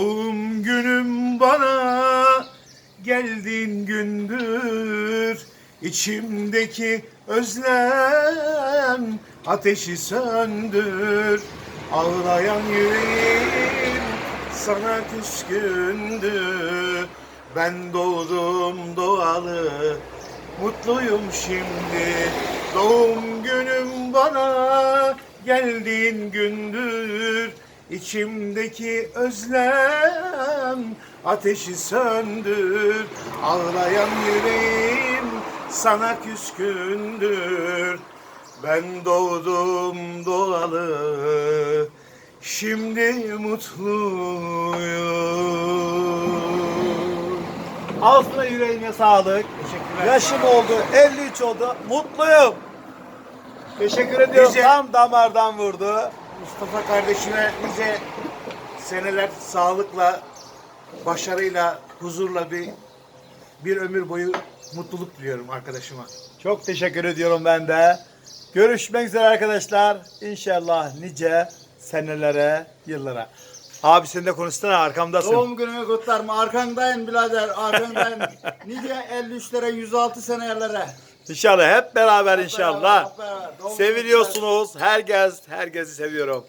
Doğum günüm bana geldin gündür. İçimdeki özlem ateşi söndür. Ağlayan yüreğim sana küskündü. Ben doğdum doğalı mutluyum şimdi. Doğum günüm bana geldin gündür İçimdeki özlem ateşi söndür Ağlayan yüreğim sana küskündür Ben doğdum doğalı Şimdi mutluyum Ağzına yüreğine sağlık. Teşekkürler. Yaşım oldu, 53 oldu. Mutluyum. Teşekkür ediyorum. Tam damardan vurdu. Mustafa kardeşime nice seneler sağlıkla, başarıyla, huzurla bir bir ömür boyu mutluluk diliyorum arkadaşıma. Çok teşekkür ediyorum ben de. Görüşmek üzere arkadaşlar. İnşallah nice senelere, yıllara. Abi sen de konuşsana arkamdasın. Doğum günümü kutlarım. Arkandayım birader. Arkandayım. nice 53'lere 106 senelere. İnşallah hep beraber inşallah. Hep beraber. Doğum günü Seviliyorsunuz. Herkes, herkesi seviyorum.